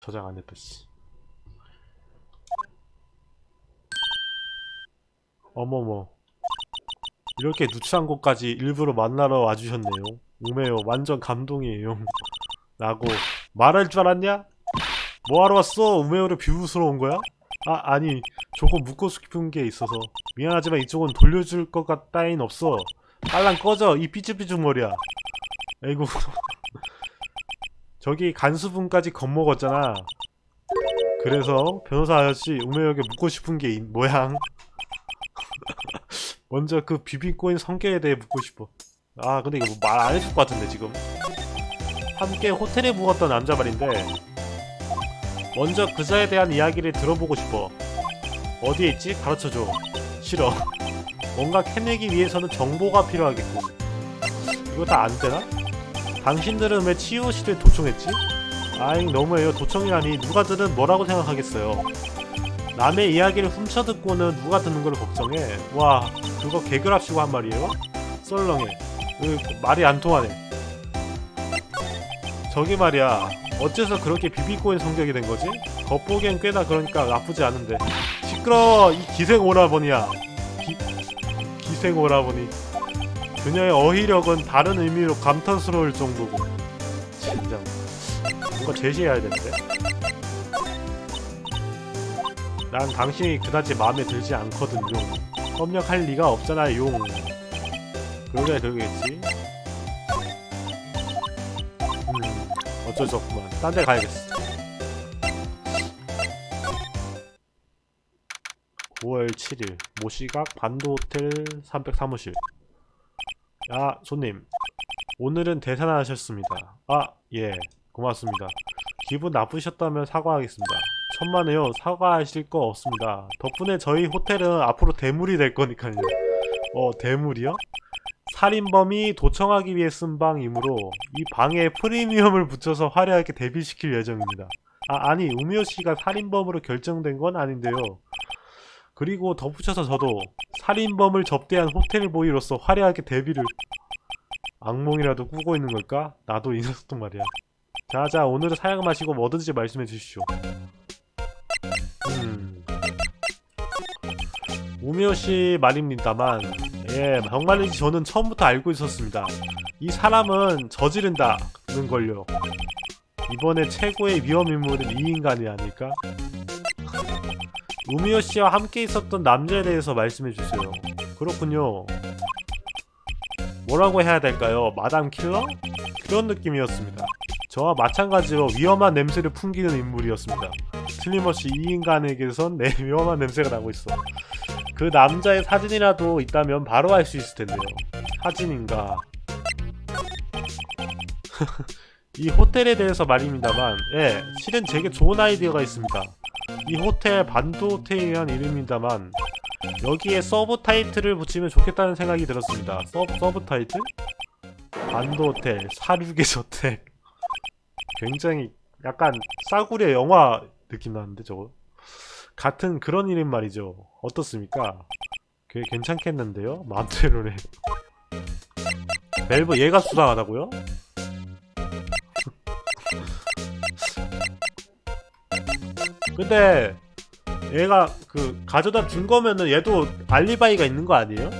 저장 안 씨. 어머머 이렇게 누추한 곳까지 일부러 만나러 와주셨네요 우메요 완전 감동이에요 라고 말할 줄 알았냐? 뭐하러 왔어? 우메요를 비웃으러 온 거야? 아 아니 조금 묻고 싶은 게 있어서 미안하지만 이쪽은 돌려줄 것 같다인 없어 빨랑 꺼져 이 삐죽삐죽 머리야 아이고 저기 간수분까지 겁먹었잖아. 그래서 변호사 아저씨 우메요에게 묻고 싶은 게 있- 모양. 먼저 그 비비코인 성격에 대해 묻고 싶어. 아 근데 이거 말 안 해줄 것 같은데 지금. 함께 호텔에 묵었던 남자 말인데 먼저 그자에 대한 이야기를 들어보고 싶어. 어디에 있지? 가르쳐줘. 싫어. 뭔가 캐내기 위해서는 정보가 필요하겠고 이거 다 안되나? 당신들은 왜 치유시를 도청했지? 아잉 너무해요. 도청이라니 누가 들은 뭐라고 생각하겠어요? 남의 이야기를 훔쳐 듣고는 누가 듣는 걸 걱정해? 와 그거 개그랍시고 한 말이에요? 썰렁해. 으, 말이 안 통하네. 저기 말이야 어째서 그렇게 비비꼬인 성격이 된 거지? 겉보기엔 꽤나 그러니까 나쁘지 않은데. 시끄러워 이 기생 오라버니야. 기, 기생 오라버니 그녀의 어휘력은 다른 의미로 감탄스러울 정도고. 진짜. 뭔가 제시해야 되는데? 난 당신이 그다지 마음에 들지 않거든 용 협력할 리가 없잖아 용 그러게 그러겠지. 음 어쩔 수 없구만. 딴 데 가야겠어. 9월 7일 모시각 반도호텔 300 사무실 야 손님. 오늘은 대산하셨습니다. 아 예. 고맙습니다. 기분 나쁘셨다면 사과하겠습니다. 천만에요. 사과하실 거 없습니다. 덕분에 저희 호텔은 앞으로 대물이 될 거니까요. 어 대물이요? 살인범이 도청하기 위해 쓴 방이므로 이 방에 프리미엄을 붙여서 화려하게 데뷔시킬 예정입니다. 아 아니 우미호 씨가 살인범으로 결정된 건 아닌데요 그리고 덧붙여서 저도 살인범을 접대한 호텔 보이로서 화려하게 데뷔를 악몽이라도 꾸고 있는 걸까? 나도 있었던 말이야. 자자 오늘은 사양 마시고 뭐든지 말씀해 주시오. 음. 우미호 씨 말입니다만, 예, 정말인지 저는 처음부터 알고 있었습니다. 이 사람은 저지른다는 걸요. 이번에 최고의 위험 인물은 이 인간이 아닐까? 우미호 씨와 함께 있었던 남자에 대해서 말씀해 주세요. 그렇군요. 뭐라고 해야 될까요? 마담 킬러? 그런 느낌이었습니다. 저와 마찬가지로 위험한 냄새를 풍기는 인물이었습니다. 틀림없이 이 인간에게선 내 위험한 냄새가 나고 있어. 그 남자의 사진이라도 있다면 바로 알 수 있을 텐데요. 사진인가? 이 호텔에 대해서 말입니다만, 예, 실은 제게 좋은 아이디어가 있습니다. 이 호텔 반도호텔이란 이름입니다만, 여기에 서브 타이틀을 붙이면 좋겠다는 생각이 들었습니다. 서브, 서브 타이틀? 반도호텔, 사륙의 저택. 굉장히 약간 싸구려 영화 느낌 나는데 저거. 같은 그런 이름 말이죠. 어떻습니까? 꽤 괜찮겠는데요? 마음대로네. 벨브 얘가 수상하다고요? 근데 얘가 그 가져다 준 거면은 얘도 알리바이가 있는 거 아니에요?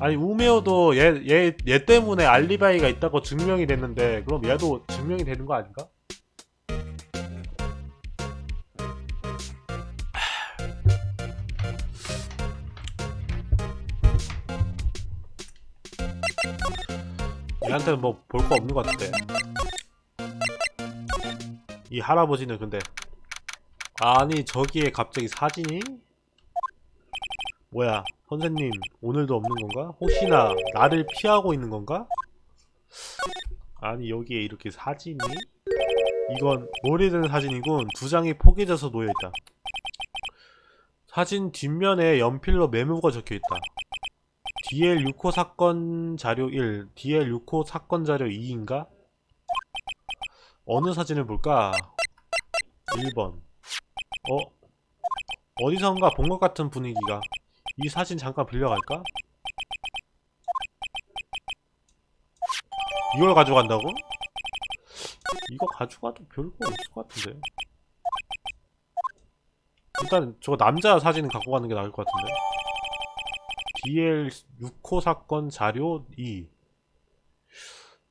아니 우메오도 얘 얘 얘 때문에 알리바이가 있다고 증명이 됐는데 그럼 얘도 증명이 되는 거 아닌가? 얘한테는 뭐 볼 거 없는 것 같은데 이 할아버지는 근데 아니 저기에 갑자기 사진이? 뭐야 선생님 오늘도 없는 건가? 혹시나 나를 피하고 있는 건가? 아니 여기에 이렇게 사진이? 이건 오래된 사진이군 두 장이 포개져서 놓여있다 사진 뒷면에 연필로 메모가 적혀있다 DL 6호 사건 자료 1 DL 6호 사건 자료 2인가? 어느 사진을 볼까? 1번. 어? 어디선가 본 것 같은 분위기가. 이 사진 잠깐 빌려갈까? 이걸 가져간다고? 이거 가져가도 별거 없을 것 같은데 일단 저거 남자 사진은 갖고 가는 게 나을 것 같은데 BL 6호 사건 자료 2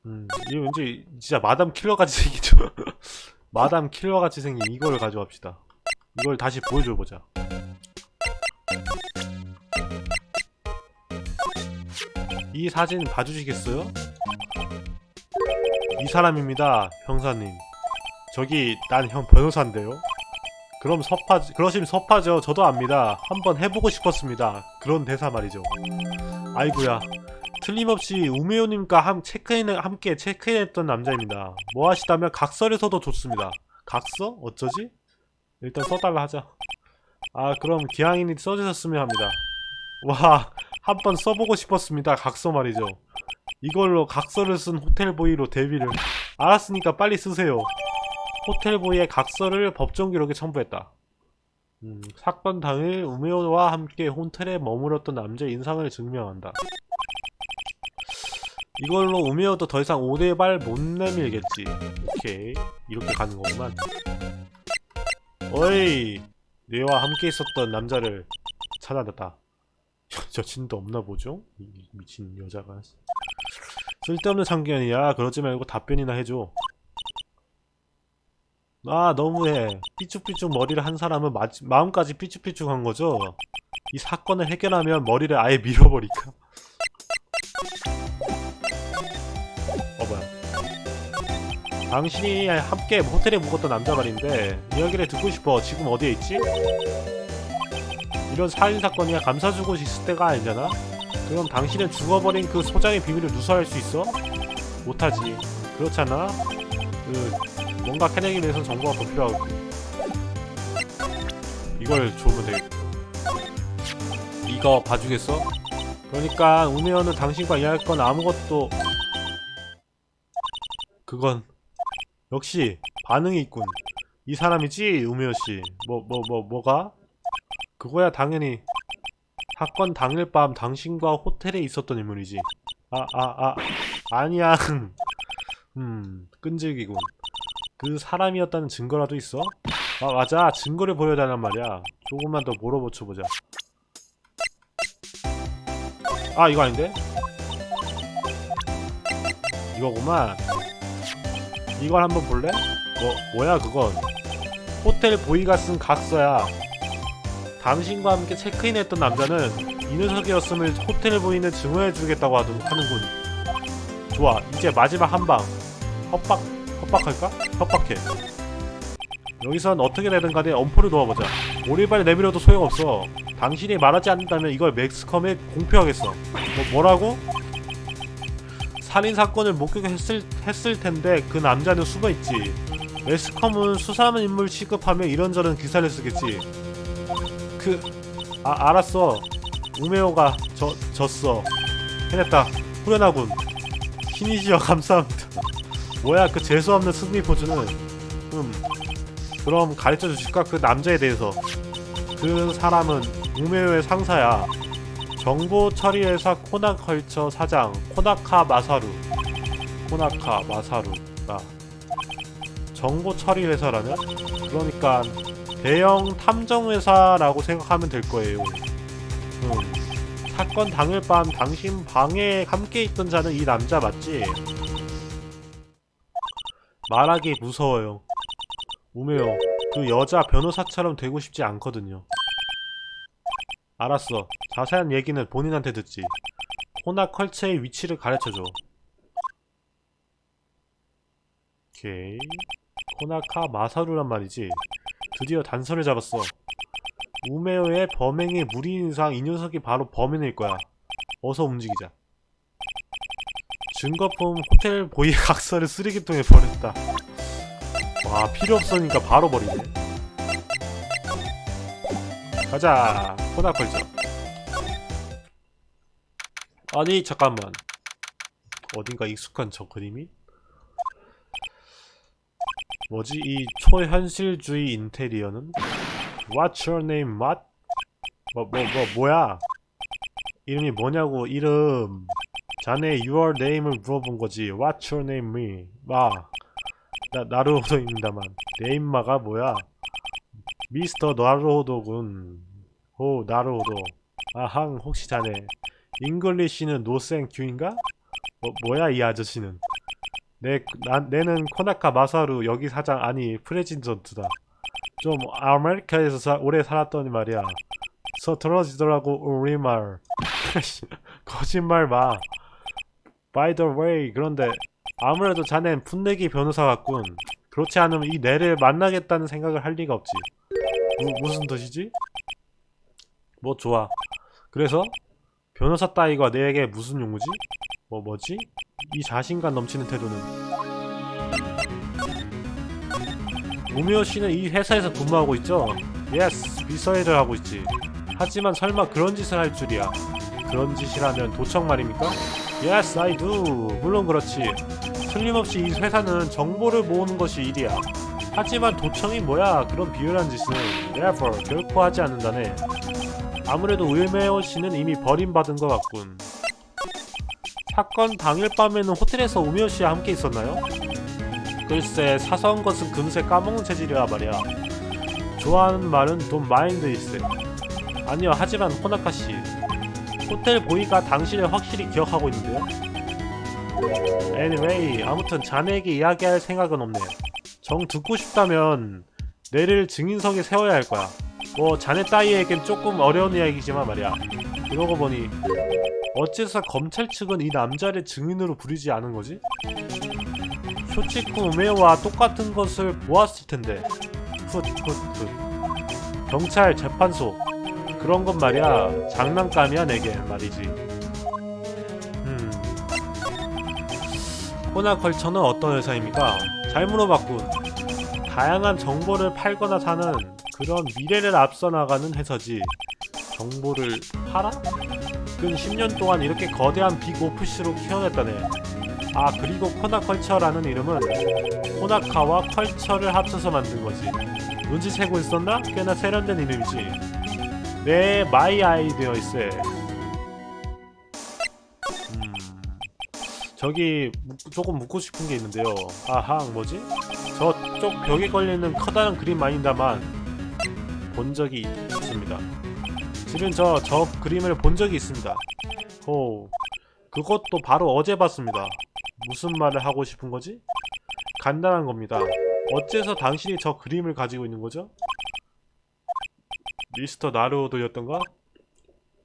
음, 이거 왠지 진짜 마담 킬러 같이 생기죠 마담 킬러 같이 생긴 이걸 가져갑시다 이걸 다시 보여줘 보자 이 사진 봐주시겠어요? 이 사람입니다, 형사님. 저기 난 형 변호사인데요. 그럼 섭하 그러시면 섭하죠. 저도 압니다. 한번 해보고 싶었습니다. 그런 대사 말이죠. 아이구야. 틀림없이 우메오님과 함 체크인 함께 체크인했던 남자입니다. 뭐 하시다면 각설에서도 좋습니다. 각서? 어쩌지? 일단 써달라 하자. 아 그럼 기왕이니 써주셨으면 합니다. 와, 한번 써보고 싶었습니다. 각서 말이죠. 이걸로 각서를 쓴 호텔보이로 데뷔를. 알았으니까 빨리 쓰세요. 호텔보이의 각서를 법정 기록에 첨부했다. 음, 사건 당일 우메오와 함께 호텔에 머물렀던 남자의 인상을 증명한다. 이걸로 우메오도 더 이상 5대발 못 내밀겠지. 오케이. 이렇게 가는 거구만. 어이! 내와 함께 있었던 남자를 찾아냈다. 여친도 없나 보죠? 이 미친 여자가 쓸데없는 참견이야 그러지 말고 답변이나 해줘 아 너무해 삐쭉삐쭉 머리를 한 사람은 마, 마음까지 삐쭉삐쭉한 거죠? 이 사건을 해결하면 머리를 아예 밀어버릴까? 당신이 함께 호텔에 묵었던 남자 말인데 이야기를 듣고 싶어 지금 어디에 있지? 이런 살인 사건이야 감사 주고 있을 때가 아니잖아? 그럼 당신은 죽어버린 그 소장의 비밀을 누설할 수 있어? 못하지 그렇잖아? 그 뭔가 캐내기 위해서 정보가 더 필요하고 이걸 주면 되겠다 이거 봐주겠어? 그러니까 우메어는 당신과 이야기할 건 아무것도 그건 역시 반응이 있군 이 사람이지 우메어씨 뭐 뭐 뭐 뭐, 가 그거야 당연히 사건 당일 밤 당신과 호텔에 있었던 인물이지. 아, 아, 아, 아 니야. 음, 끈질기군. 그 사람이었다는 증거라도 있어? 아, 맞아. 증거를 보여달란 말이야. 조금만 더 물어보쳐보자. 아, 이거 아닌데? 이거구만. 이걸 한번 볼래? 뭐, 뭐야, 그건. 호텔 보이가 쓴 각서야. 당신과 함께 체크인했던 남자는 이 녀석이었음을 호텔에 보이는 증언해주겠다고 하는군. 좋아, 이제 마지막 한 방. 협박, 협박할까? 협박해. 여기선 어떻게 되든 간에 엄포를 놓아보자. 오리발 내밀어도 소용없어. 당신이 말하지 않는다면 이걸 맥스컴에 공표하겠어. 뭐, 뭐라고? 살인 사건을 목격했을 했을 텐데 그 남자는 숨어 있지. 맥스컴은 수사하는 인물 취급하며 이런저런 기사를 쓰겠지. 그... 아 알았어. 우메오가 저, 졌어. 해냈다. 후련하군. 신이시여 감사합니다. 뭐야 그 재수없는 승리 포즈는. 음 그럼 가르쳐 주실까? 그 남자에 대해서. 그 사람은 우메오의 상사야 정보 처리 회사 코나컬처 사장 코나카 마사루 코나카 마사루다 정보 처리 회사라면 그러니까 대형 탐정 회사라고 생각하면 될 거예요. 음. 사건 당일 밤 당신 방에 함께 있던 자는 이 남자 맞지? 말하기 무서워요. 우메요. 그 여자 변호사처럼 되고 싶지 않거든요. 알았어. 자세한 얘기는 본인한테 듣지. 호나 컬체의 위치를 가르쳐줘. 오케이. 호나카 마사루란 말이지. 드디어 단서를 잡았어. 우메오의 범행의 무리인 이상 이 녀석이 바로 범인일 거야. 어서 움직이자. 증거품 호텔 보이 각서를 쓰레기통에 버렸다. 와 필요 없으니까 바로 버리네. 가자. 코나 걸자. 아니 잠깐만. 어딘가 익숙한 저 그림이? 뭐지 이 초현실주의 인테리어는? What's your name, Matt? 뭐, 뭐, 뭐, 뭐야? 이름이 뭐냐고, 이름. 자네 your name을 물어본 거지. What's your name, me? 아. 나, 나루호도입니다만 내 임마가 뭐야 미스터 나루호도군. 오 나루호도. 아항 혹시 자네. 잉글리시는 노생 큐인가? 뭐, 뭐야 이 아저씨는? 내, 나, 내는 코나카 마사루 여기 사장 아니 프레진던트다. 좀 아메리카에서 사- 오래 살았더니 말이야. 서툴어지더라고 우리말. 거짓말 마. By the way 그런데 아무래도 자넨 풋내기 변호사 같군. 그렇지 않으면 이 내를 만나겠다는 생각을 할 리가 없지 무, 무슨 뜻이지? 뭐 좋아 그래서 변호사 따위가 내게 무슨 용무지? 뭐 뭐지? 이 자신감 넘치는 태도는 우미호 씨는 이 회사에서 근무하고 있죠? 예스 비서일을 하고 있지 하지만 설마 그런 짓을 할 줄이야 그런 짓이라면 도청 말입니까? Yes, I do. 물론 그렇지. 틀림없이 이 회사는 정보를 모으는 것이 일이야. 하지만 도청이 뭐야? 그런 비열한 짓은 never 결코 하지 않는다네. 아무래도 우메오 씨는 이미 버림받은 것 같군. 사건 당일 밤에는 호텔에서 우메오 씨와 함께 있었나요? 글쎄 사소한 것은 금세 까먹는 체질이라 말이야. 좋아하는 말은 돈 마인드 일세. 아니요, 하지만 호나카 씨. 호텔 보이가 당신을 확실히 기억하고 있는데요. Anyway, 아무튼 자네에게 이야기할 생각은 없네. 정 듣고 싶다면 내를 증인석에 세워야 할 거야. 뭐 자네 따위에겐 조금 어려운 이야기지만 말이야. 그러고 보니 어째서 검찰 측은 이 남자를 증인으로 부르지 않은 거지? 쇼치쿠 우메와 똑같은 것을 보았을 텐데. 훗훗훗. 경찰 재판소 그런 건 말이야 장난감이야 내게 말이지 호나컬처는 어떤 회사입니까? 잘 물어봤군 다양한 정보를 팔거나 사는 그런 미래를 앞서 나가는 회사지 정보를 팔아? 근 10년 동안 이렇게 거대한 빅 오프시로 키워냈다네 아 그리고 코나컬처라는 이름은 호나카와 컬처를 합쳐서 만든 거지 눈치채고 있었나? 꽤나 세련된 이름이지 네, 마이 아이디어일세. 저기 묻- 조금 묻고 싶은 게 있는데요. 아항 뭐지? 저쪽 벽에 걸리는 커다란 그림 아닌다만 본 적이 있습니다. 실은 저저 그림을 본 적이 있습니다. 호, 그것도 바로 어제 봤습니다. 무슨 말을 하고 싶은 거지? 간단한 겁니다. 어째서 당신이 저 그림을 가지고 있는 거죠? 미스터 나루오도였던가?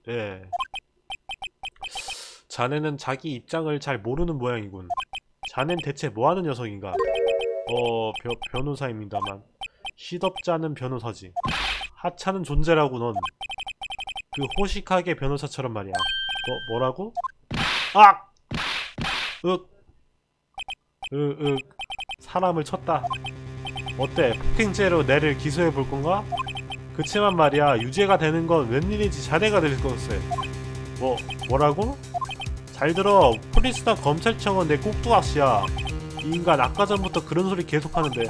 예. 자네는 자기 입장을 잘 모르는 모양이군. 자넨 대체 뭐하는 녀석인가? 어, 변- 변호사입니다만. 시덥잖은 변호사지. 하찮은 존재라고 넌. 그 호식하게 변호사처럼 말이야. 뭐, 뭐라고? 악! 윽! 으, 윽. 사람을 쳤다. 어때? 폭행죄로 내를 기소해 볼 건가? 그치만 말이야 유죄가 되는 건 웬일인지 자네가 될 것세 뭐 뭐라고? 잘 들어 프리스타 검찰청은 내 꼭두각시야 이 인간 아까 전부터 그런 소리 계속 하는데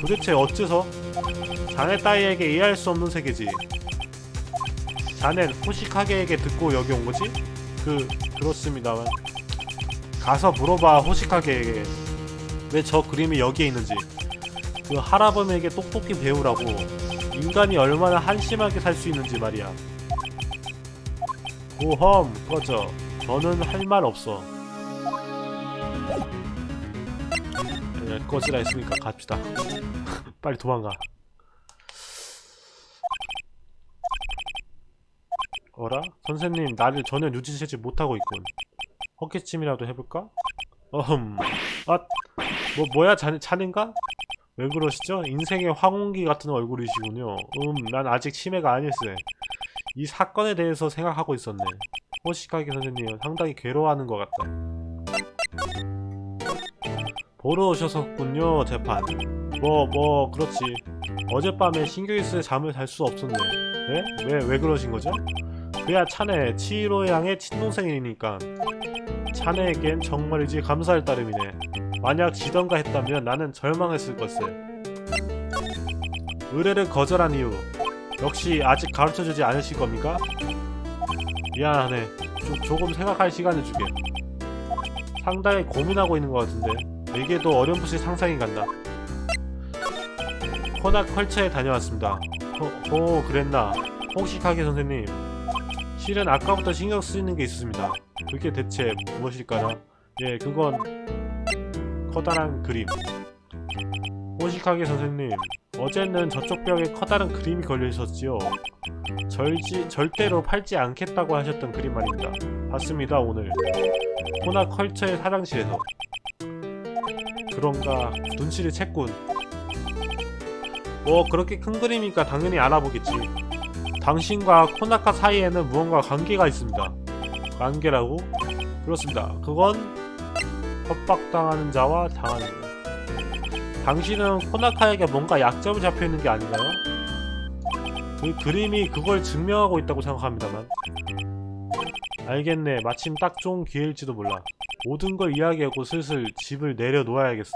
도대체 어째서? 자네 따위에게 이해할 수 없는 세계지 자넨 호식하게에게 듣고 여기 온 거지? 그 그렇습니다만 가서 물어봐 호식하게에게 왜 저 그림이 여기에 있는지 그 할아범에게 똑똑히 배우라고 인간이 얼마나 한심하게 살 수 있는지 말이야. 고험 꺼져. 저는 할 말 없어. 네, 꺼지라 했으니까 갑시다. 빨리 도망가. 어라? 선생님, 나를 전혀 누지채지 못하고 있군. 헛기침이라도 해볼까? 어흠. 아, 뭐, 뭐야, 자네, 자넨가? 왜 그러시죠? 인생의 황혼기 같은 얼굴이시군요. 음, 난 아직 치매가 아닐세. 이 사건에 대해서 생각하고 있었네. 호시카게 선생님은 상당히 괴로워하는 것 같다. 보러 오셨었군요, 재판. 뭐, 뭐, 그렇지. 어젯밤에 쓰여 잠을 잘 수 없었네. 예? 왜, 왜 그러신 거죠? 그야 차네, 치히로 양의 친동생이니까. 차네에겐 정말이지 감사할 따름이네. 만약 지던가 했다면 나는 절망했을 것을. 의뢰를 거절한 이유 역시 아직 가르쳐주지 않으실 겁니까? 미안하네. 조, 조금 생각할 시간을 주게. 상당히 고민하고 있는 것 같은데 내게도 어렴풋이 상상이 간다. 코나 컬처에 다녀왔습니다. 호, 호 그랬나? 혹시하게 선생님. 실은 아까부터 신경 쓰이는 게 있습니다. 그게 대체 무엇일까요? 예, 그건 커다란 그림. 호식하게 선생님, 어제는 저쪽 벽에 커다란 그림이 걸려 있었지요. 절지, 절대로 팔지 않겠다고 하셨던 그림 말입니다. 봤습니다, 오늘. 코나 컬처의 사장실에서. 그런가, 눈치를 챘군. 뭐, 그렇게 큰 그림이니까 당연히 알아보겠지. 당신과 코나카 사이에는 무언가 관계가 있습니다. 관계라고? 그렇습니다. 그건 협박당하는 자와 당하는 자. 당신은 코나카에게 뭔가 약점을 잡혀 있는 게 아닌가요? 그 그림이 그걸 증명하고 있다고 생각합니다만. 알겠네. 마침 딱 좋은 기회일지도 몰라. 모든 걸 이야기하고 슬슬 집을 내려놓아야겠어.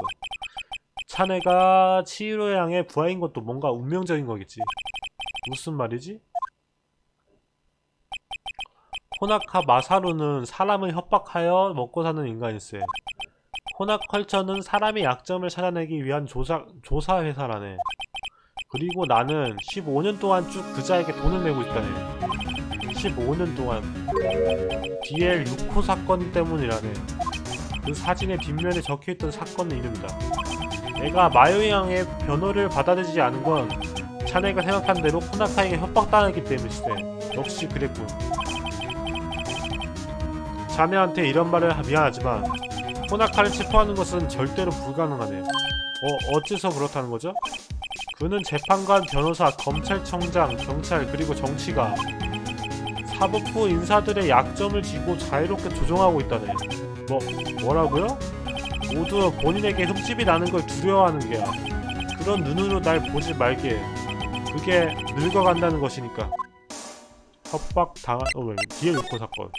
차네가 치히로 양의 부하인 것도 뭔가 운명적인 거겠지. 무슨 말이지? 호나카 마사루는 사람을 협박하여 먹고 사는 인간일세. 호나컬처는 사람의 약점을 찾아내기 위한 조사, 조사 회사라네. 그리고 나는 15년 동안 쭉 그자에게 돈을 내고 있다네. 15년 동안. DL 6호 사건 때문이라네. 그 사진의 뒷면에 적혀있던 사건의 이름이다. 내가 마요양의 변호를 받아들이지 않은 건 자네가 생각한 대로 코나카에게 협박당했기 때문이시대. 역시 그랬군. 자네한테 이런 말을 하- 미안하지만 코나카를 체포하는 것은 절대로 불가능하네. 어, 어째서 그렇다는 거죠? 그는 재판관, 변호사, 검찰청장, 경찰, 그리고 정치가 사법부 인사들의 약점을 쥐고 자유롭게 조종하고 있다네. 뭐, 뭐라고요? 모두 본인에게 흠집이 나는 걸 두려워하는 게야. 그런 눈으로 날 보지 말게. 그게 늙어간다는 것이니까. 협박 당한, 어, 왜, DL 6호 사건.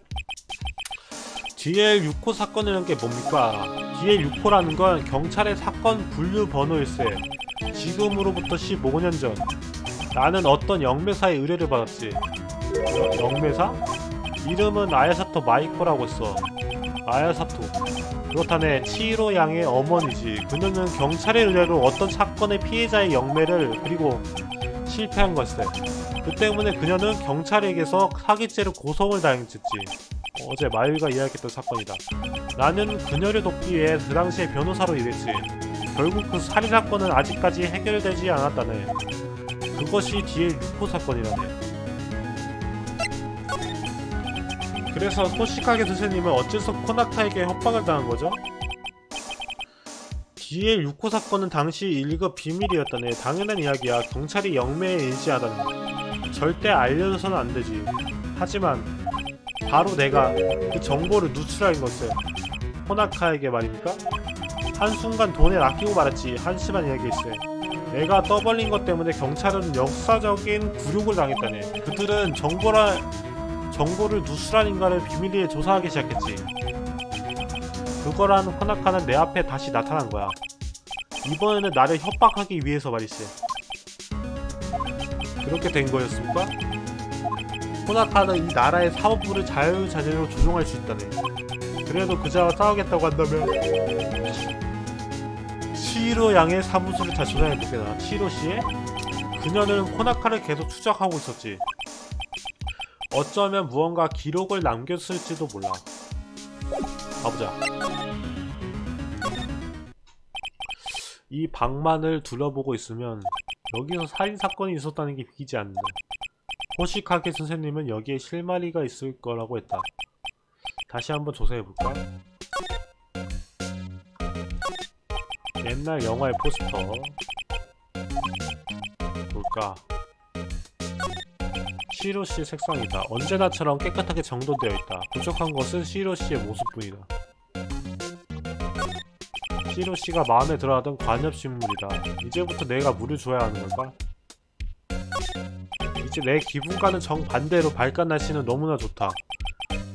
DL 6호 사건이라는 게 뭡니까? DL 6호라는 건 경찰의 사건 분류 번호일세. 지금으로부터 15년 전. 나는 어떤 영매사의 의뢰를 받았지. 어, 영매사? 이름은 아야사토 마이코라고 써. 아야사토. 그렇다네. 치히로 양의 어머니지. 그녀는 경찰의 의뢰로 어떤 사건의 피해자의 영매를 그리고 실패한 것세. 그 때문에 그녀는 경찰에게서 사기죄로 고성을 당했지. 어제 마유가 이야기했던 사건이다. 나는 그녀를 돕기 위해 그 당시에 변호사로 일했지. 결국 그 살인 사건은 아직까지 해결되지 않았다네. 그것이 DL 6호 사건이라네. 그래서 소식하게 선생님은 어째서 코나카에게 협박을 당한 거죠? DL 6호 사건은 당시 1급 비밀이었다네. 당연한 이야기야. 경찰이 영매에 일치하다니. 절대 알려줘서는 안 되지. 하지만 바로 내가 그 정보를 누출한 것을 호나카에게 말입니까? 한순간 돈을 아끼고 말았지. 한심한 이야기일세 내가 떠벌린 것 때문에 경찰은 역사적인 굴욕을 당했다네. 그들은 정보라, 정보를 누출한 인간을 비밀리에 조사하기 시작했지. 그거란 호나카는 내 앞에 다시 나타난 거야. 이번에는 나를 협박하기 위해서 말이지. 그렇게 된 거였습니까? 호나카는 이 나라의 사법부를 자유자재로 조종할 수 있다네. 그래도 그자와 싸우겠다고 한다면 시히로 양의 사무소를 잘 조사해볼게나. 시히로 씨의? 그녀는 호나카를 계속 추적하고 있었지. 어쩌면 무언가 기록을 남겼을지도 몰라. 가보자. 이 방만을 둘러보고 있으면 여기서 살인 사건이 있었다는 게 비기지 않는다. 호시카게 선생님은 여기에 실마리가 있을 거라고 했다. 다시 한번 조사해볼까? 옛날 영화의 포스터 볼까? 시로씨의 색상이다. 언제나처럼 깨끗하게 정돈되어 있다. 부족한 것은 시로씨의 모습뿐이다. 시로씨가 마음에 들어하던 관엽식물이다. 이제부터 내가 물을 줘야 하는 걸까? 이제 내 기분과는 정반대로 발간 날씨는 너무나 좋다.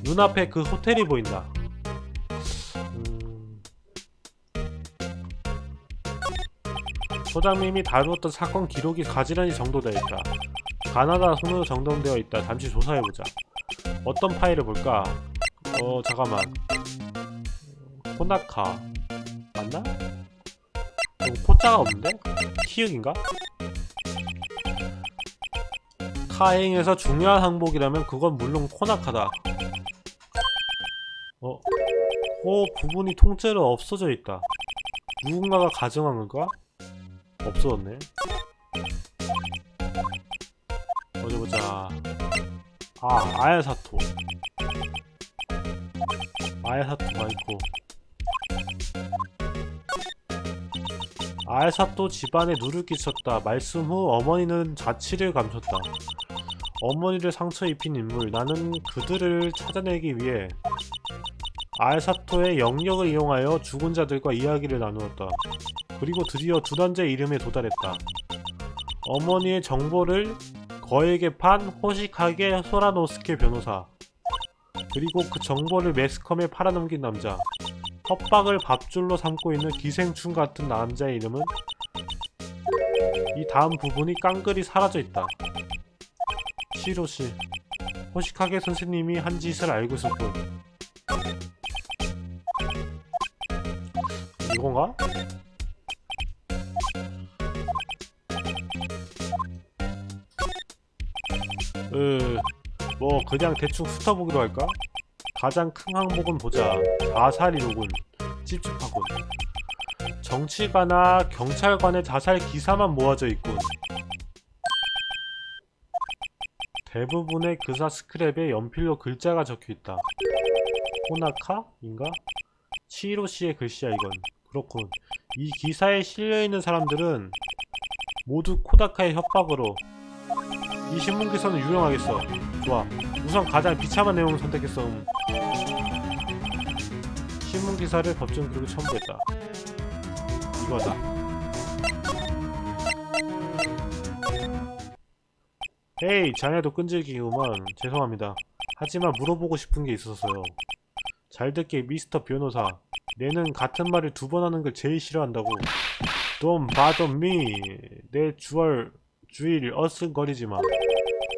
눈앞에 그 호텔이 보인다. 음... 소장님이 다루었던 사건 기록이 가지런히 정도되어 있다. 가나다 손으로 정돈되어 있다. 잠시 조사해보자. 어떤 파일을 볼까? 어, 잠깐만. 코나카. 맞나? 어, 코자가 없는데? 키읔인가? 사행에서 중요한 항목이라면 그건 물론 코나카다. 어? 그 부분이 통째로 없어져 있다. 누군가가 가정한 건가? 없어졌네. 어디 보자. 아, 아야사토. 아야사토가 있고. 아야사토 집안에 누를 끼쳤다. 말씀 후 어머니는 자취를 감췄다. 어머니를 상처 입힌 인물. 나는 그들을 찾아내기 위해 아야사토의 영역을 이용하여 죽은 자들과 이야기를 나누었다. 그리고 드디어 두 단자 이름에 도달했다. 어머니의 정보를 거에게 판 호시카게 소라노스케 변호사. 그리고 그 정보를 매스컴에 팔아넘긴 남자. 협박을 밥줄로 삼고 있는 기생충 같은 남자의 이름은 이 다음 부분이 깡그리 사라져 있다. 시로시. 호시카게 선생님이 한 짓을 알고 있었군. 이건가? 으, 뭐 그냥 대충 훑어보기로 할까? 가장 큰 항목은 보자. 자살이로군. 찝찝하군. 정치가나 경찰관의 자살 기사만 모아져 있군. 대부분의 그사 스크랩에 연필로 글자가 적혀 있다. 호나카인가? 치히로 씨의 글씨야 이건. 그렇군. 이 기사에 실려 있는 사람들은 모두 코다카의 협박으로 이 신문 기사는 유용하겠어. 좋아. 우선 가장 비참한 내용을 선택했어. 음. 신문 기사를 법정 기록에 첨부했다. 이거다. 헤이, 자네도 끈질기구만. 죄송합니다. 하지만 물어보고 싶은 게 있어서요. 잘 듣게 미스터 변호사. 내는 같은 말을 두 번 하는 걸 제일 싫어한다고. Don't bother me. 내 주얼 주일 어슬거리지 마.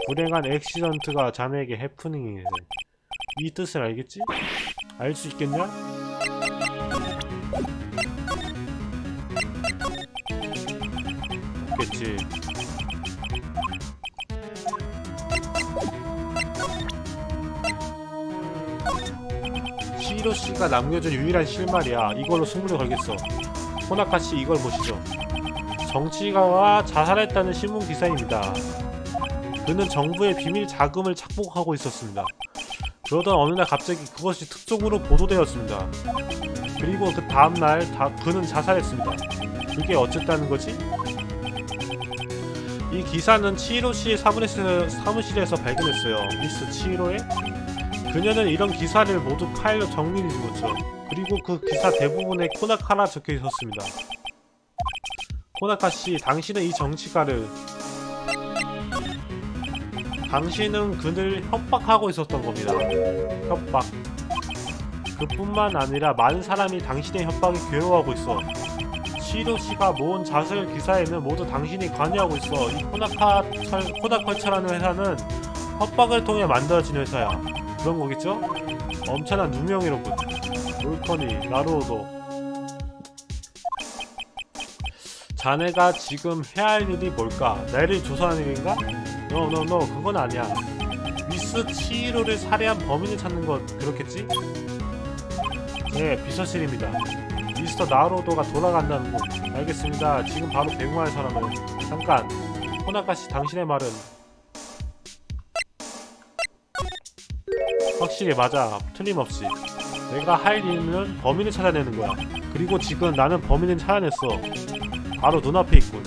불행한 액시던트가 자네에게 해프닝이래. 이 뜻을 알겠지? 알 수 있겠냐? 없겠지. 씨가 남겨준 유일한 실말이야. 이걸로 승부를 걸겠어. 호나카 씨 이걸 보시죠. 정치가와 자살했다는 신문 기사입니다. 그는 정부의 비밀 자금을 착복하고 있었습니다. 그러던 어느 날 갑자기 그것이 특종으로 보도되었습니다. 그리고 그 다음날 다 그는 자살했습니다. 그게 어쨌다는 거지? 이 기사는 치히로 씨의 사무실에서, 사무실에서 발견했어요. 미스 치히로의? 그녀는 이런 기사를 모두 파일로 정리해 주었죠. 그리고 그 기사 대부분에 코나카라 적혀 있었습니다. 코나카 씨, 당신은 이 정치가를 당신은 그를 협박하고 있었던 겁니다. 협박. 그뿐만 아니라 많은 사람이 당신의 협박에 괴로워하고 있어. 시로 씨가 모은 자살 기사에는 모두 당신이 관여하고 있어. 이 코나카 철, 코나컬처라는 회사는 협박을 통해 만들어진 회사야. 그런 거겠죠? 엄청난 누명이로군. 물커니, 나루오도. 자네가 지금 해야 할 일이 뭘까? 나를 조사하는 일인가? 노노노 그건 아니야 미스 치히로를 살해한 범인을 찾는 것 그렇겠지? 네 비서실입니다 미스터 나로도가 돌아간다는 곳 알겠습니다 지금 바로 배웅할 사람을 잠깐 호나카씨 당신의 말은 확실히 맞아 틀림없이 내가 할 일은 범인을 찾아내는 거야 그리고 지금 나는 범인을 찾아냈어 바로 눈앞에 있군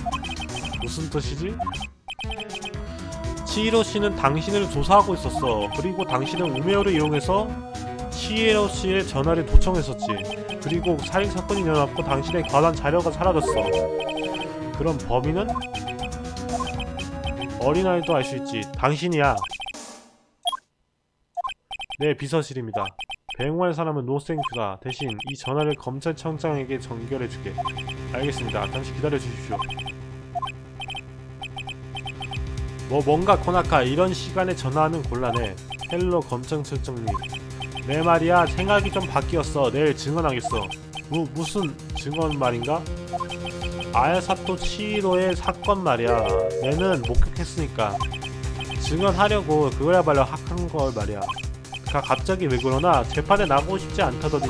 무슨 뜻이지? 치히로 씨는 당신을 조사하고 있었어. 그리고 당신은 우메오를 이용해서 치히로 씨의 전화를 도청했었지. 그리고 살인 사건이 일어났고 당신의 관한 자료가 사라졌어. 그럼 범인은 어린아이도 알 수 있지. 당신이야. 네, 비서실입니다. 배웅할 사람은 노생큐다. 대신 이 전화를 검찰청장에게 전결해주게. 알겠습니다. 잠시 기다려 주십시오. 뭐 뭔가 코나카 이런 시간에 전화하는 곤란해 헬로 검찰청장님 내 말이야 생각이 좀 바뀌었어 내일 증언하겠어 무, 무슨 증언 말인가? 아야사토 치히로의 사건 말이야 내는 목격했으니까 증언하려고 그거야말로 학한 걸 말이야. 가 갑자기 왜 그러나 재판에 나가고 싶지 않다더니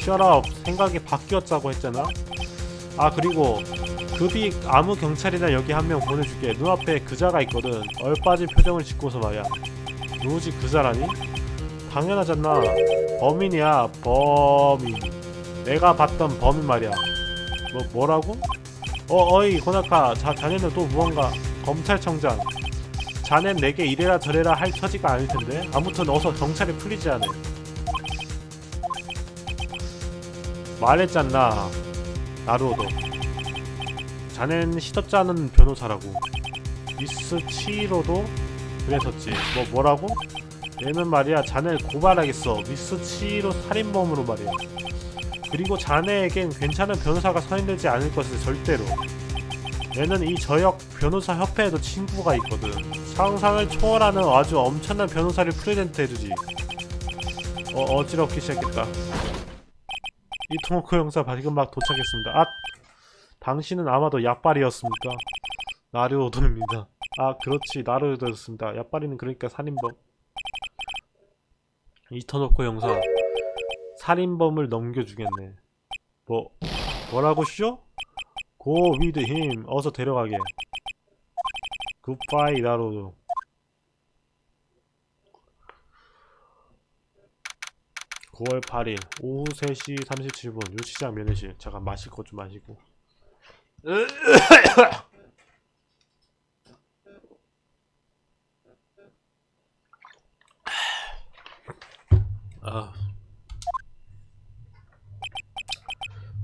셔럽 생각이 바뀌었다고 했잖아. 아 그리고 급이 아무 경찰이나 여기 한 명 보내줄게. 눈앞에 그자가 있거든. 얼빠진 표정을 짓고서 말이야. 누구지 그자라니? 당연하잖아. 범인이야 범인. 내가 봤던 범인 말이야. 뭐 뭐라고? 어 어이 호나카 자 자네는 또 무언가 검찰청장 자넨 내게 이래라 저래라 할 처지가 아닐 텐데. 아무튼 어서 경찰에 풀리지 않아. 말했잖나 나루오도. 자넨 시덥지 않은 변호사라고. 미스 치히로도 그랬었지. 뭐 뭐라고? 얘는 말이야 자네를 고발하겠어. 미스 치히로 살인범으로 말이야. 그리고 자네에겐 괜찮은 변호사가 선임되지 않을 것을 절대로 얘는 이 저역 변호사 협회에도 친구가 있거든. 상상을 초월하는 아주 엄청난 변호사를 프레젠트 해주지. 어, 어지럽기 시작했다. 이 토크 영상 방금 막 도착했습니다. 아! 당신은 아마도 약발이었습니까? 나르오도입니다. 아 그렇지. 나르오도였습니다. 약발이는 그러니까 살인범. 이터노코 영상 살인범을 넘겨주겠네. 뭐 뭐라고 쇼? 고 위드 힘 어서 데려가게. 굿바이 나로도. (9월 8일) 오후 3시 37분 유치장 면회실. 잠깐 마실 것 좀 마시고. 아.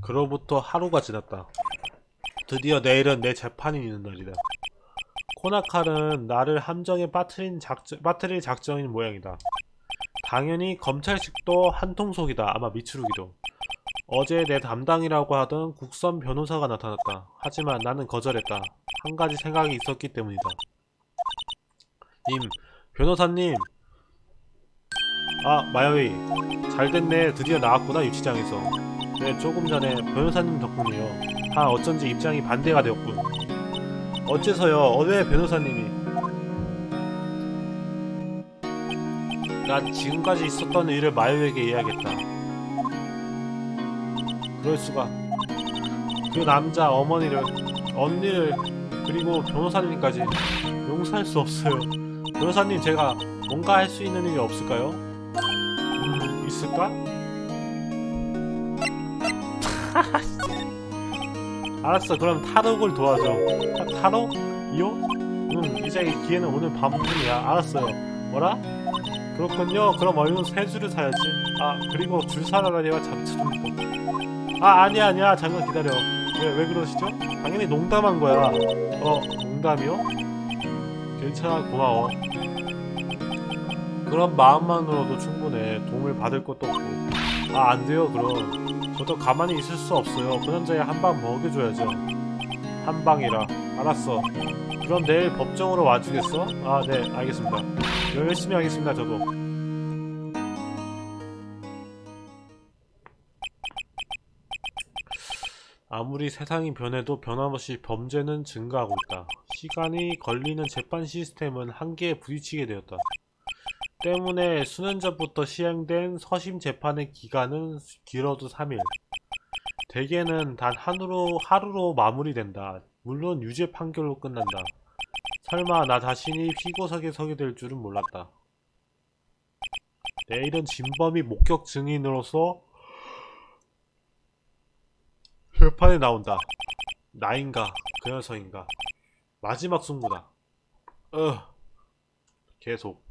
그로부터 하루가 지났다. 드디어 내일은 내 재판이 있는 날이다. 코나칼은 나를 함정에 빠뜨린 작정, 빠뜨릴 작정인 모양이다. 당연히 검찰식도 한통속이다. 아마 미추루기도. 어제 내 담당이라고 하던 국선 변호사가 나타났다. 하지만 나는 거절했다. 한 가지 생각이 있었기 때문이다. 님, 변호사님. 아, 마요이. 잘 됐네. 드디어 나왔구나, 유치장에서. 네, 조금 전에 변호사님 덕분이요. 아, 어쩐지 입장이 반대가 되었군. 어째서요? 어, 왜 변호사님이? 난 지금까지 있었던 일을 마요에게 이야기했다. 그럴 수가. 그 남자 어머니를, 언니를, 그리고 변호사님까지 용서할 수 없어요. 변호사님, 제가 뭔가 할 수 있는 일이 없을까요? 음, 있을까? 알았어. 그럼 타록을 도와줘. 타, 타록? 이요? 응 이제 이 기회는 오늘 밤뿐이야. 알았어요. 뭐라? 그렇군요. 그럼 얼른 세 줄을 사야지. 아 그리고 줄 사라다니와 잡채 좀아 아니야 아니야. 잠깐 기다려. 왜, 왜 그러시죠? 당연히 농담한 거야. 어 농담이요? 괜찮아 고마워. 그런 마음만으로도 충분해. 도움을 받을 것도 없고. 아 안돼요 그럼 저도 가만히 있을 수 없어요. 그 남자에 한방 먹여줘야죠. 한 방이라. 알았어. 그럼 내일 법정으로 와주겠어? 아, 네, 알겠습니다. 열심히 하겠습니다, 저도. 아무리 세상이 변해도 변함없이 범죄는 증가하고 있다. 시간이 걸리는 재판 시스템은 한계에 부딪히게 되었다. 때문에 수년 전부터 시행된 서심 재판의 기간은 길어도 3일. 대개는 단 하루로, 하루로 마무리된다. 물론 유죄 판결로 끝난다. 설마 나 자신이 피고석에 서게 될 줄은 몰랐다. 내일은 진범이 목격 증인으로서 재판에 나온다. 나인가 그 녀석인가 마지막 승부다. 어 계속